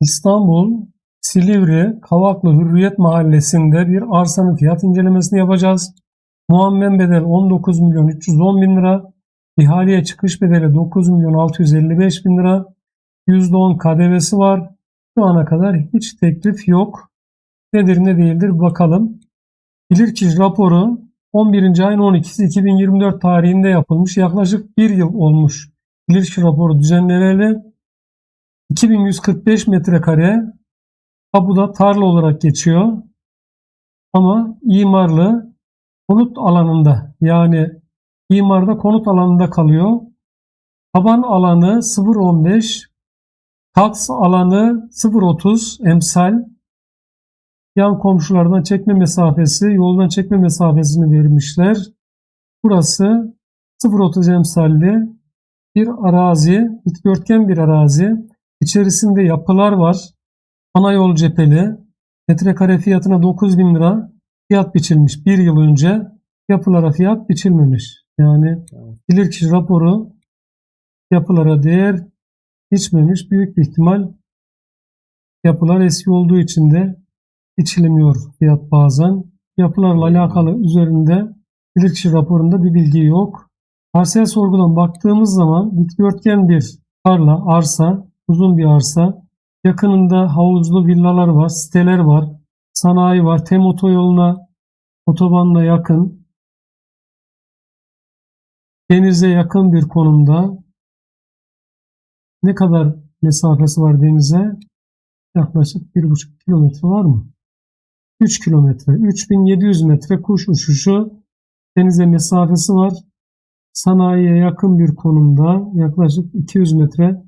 İstanbul, Silivri, Kavaklı Hürriyet Mahallesi'nde bir arsanın fiyat incelemesini yapacağız. Muammen bedel 19 milyon 310 bin lira. İhaleye çıkış bedeli 9 milyon 655 bin lira. %10 KDV'si var. Şu ana kadar hiç teklif yok. Nedir ne değildir bakalım. Bilirkişi raporu 11. ayın 12'si 2024 tarihinde yapılmış. Yaklaşık bir yıl olmuş. Bilirkişi raporu düzenleneli. 2145 metrekare tapuda tarla olarak geçiyor. Ama imarlı konut alanında yani imarda konut alanında kalıyor. Taban alanı 0.15, taks alanı 0.30 emsal. Yan komşulardan çekme mesafesi, yoldan çekme mesafesini vermişler. Burası 0.30 emsalli bir arazi, dikdörtgen bir arazi. İçerisinde yapılar var. Ana yol cepheli. Metrekare fiyatına 9 bin lira fiyat biçilmiş. Bir yıl önce yapılara fiyat biçilmemiş. Yani bilirkişi raporu yapılara değer biçmemiş. Büyük bir ihtimal yapılar eski olduğu için de biçilmiyor fiyat bazen. Yapılarla alakalı üzerinde bilirkişi raporunda bir bilgi yok. Parsel sorgudan baktığımız zaman dikdörtgen bir tarla, arsa, uzun bir arsa. Yakınında havuzlu villalar var, siteler var, sanayi var. Tem otoyoluna, otobanla yakın. Denize yakın bir konumda. Ne kadar mesafesi var denize? Yaklaşık 1,5 kilometre var mı? 3 kilometre. 3700 metre kuş uçuşu denize mesafesi var. Sanayiye yakın bir konumda yaklaşık 200 metre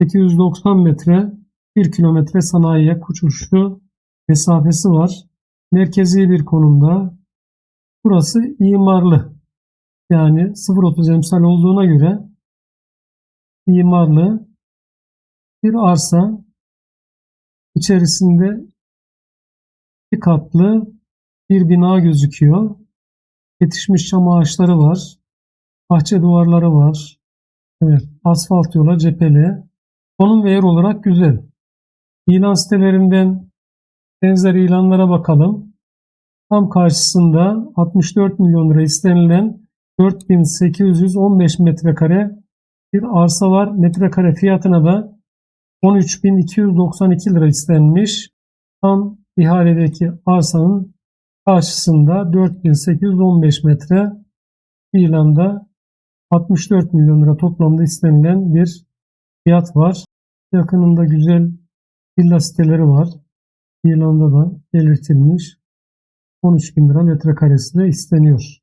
890 metre 1 kilometre sanayiye kuş uçuşu mesafesi var. Merkezi bir konumda. Burası imarlı. Yani 0.30 emsal olduğuna göre imarlı bir arsa içerisinde bir katlı bir bina gözüküyor. Yetişmiş çam ağaçları var. Bahçe duvarları var. Evet, asfalt yola cepheli. Konum ve yer olarak güzel. İlan sitelerinden benzer ilanlara bakalım. Tam karşısında 64 milyon lira istenilen 4815 metrekare bir arsa var. Metrekare fiyatına da 13.292 lira istenmiş. Tam ihaledeki arsanın karşısında 4815 metre ilanda 64 milyon lira toplamda istenilen bir fiyat var. Yakınında güzel villa siteleri var. İlanda da belirtilmiş 13 bin lira metrekaresi de isteniyor.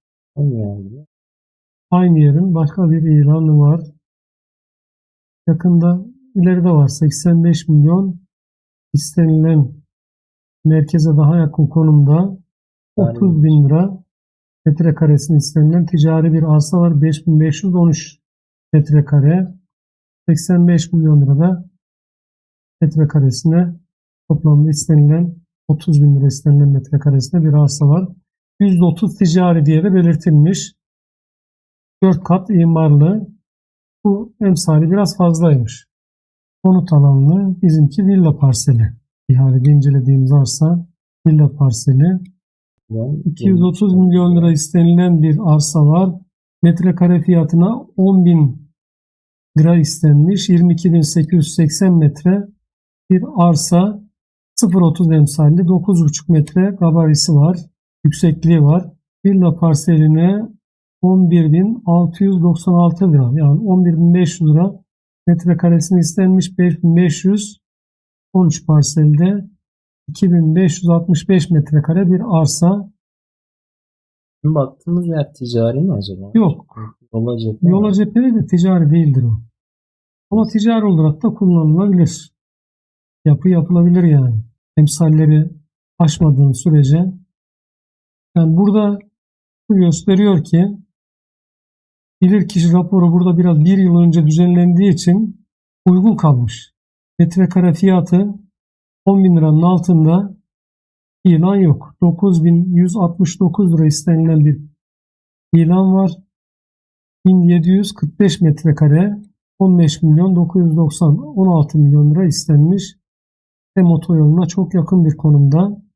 Aynı yerin başka bir ilanı var. Yakında ileride var 85 milyon istenilen merkeze daha yakın konumda 30 bin lira metrekaresini istenilen ticari bir arsa var. 5513 metrekare 85 milyon lirada metrekaresine toplamda istenilen 30 bin lira istenilen metrekaresinde bir arsa var. %30 ticari diye de belirtilmiş. 4 kat imarlı. Bu emsali biraz fazlaymış. Konut alanlı bizimki villa parseli. İhalede incelediğimiz arsa villa parseli. 230 milyon lira istenilen bir arsa var. Metrekare fiyatına 10 bin lira istenmiş. 22.880 metre bir arsa 0.30 emsalli 9.5 metre gabarisi var. Yüksekliği var. Villa parseline 11.696 lira yani 11.500 lira metrekaresini istenmiş 5.500 13 parselde 2565 metrekare bir arsa Baktığımız yer ticari mi acaba? yok. Yola cephe Yola cepheli de ticari değildir o. Ama ticari olarak da kullanılabilir. Yapı yapılabilir yani. Emsalleri aşmadığın sürece. Yani burada şu gösteriyor ki bilirkişi raporu burada biraz bir yıl önce düzenlendiği için uygun kalmış. Metrekare fiyatı 10 bin liranın altında ilan yok. 9169 lira istenilen bir ilan var. 1745 metrekare 15 milyon 990 16 milyon lira istenmiş. Hem otoyoluna çok yakın bir konumda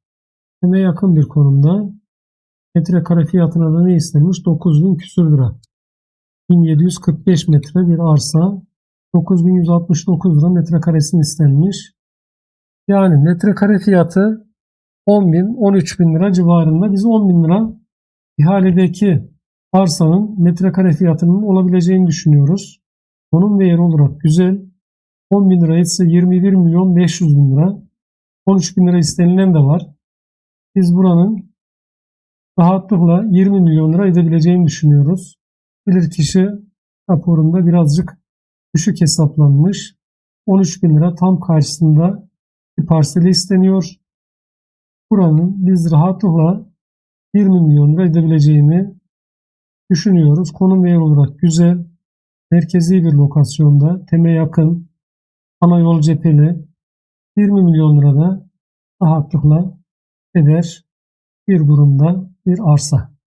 de yakın bir konumda. Metrekare fiyatına da ne istenmiş? 9000 küsür lira. 1745 metre bir arsa 9169 lira metrekaresini istenmiş. Yani metrekare fiyatı 10 bin 13 bin lira civarında. Biz 10 bin lira ihaledeki arsanın metrekare fiyatının olabileceğini düşünüyoruz. Konum ve yer olarak güzel. 10 bin lira etse 21 milyon 500 bin lira. 13 bin lira istenilen de var. Biz buranın rahatlıkla 20 milyon lira edebileceğini düşünüyoruz. Bilirkişi raporunda birazcık düşük hesaplanmış. 13 bin lira tam karşısında bir parseli isteniyor. Buranın biz rahatlıkla 20 milyon lira edebileceğini düşünüyoruz. Konum ve yer olarak güzel, merkezi bir lokasyonda, teme yakın, ana yol cepheli 20 milyon lirada rahatlıkla eder bir durumda bir arsa.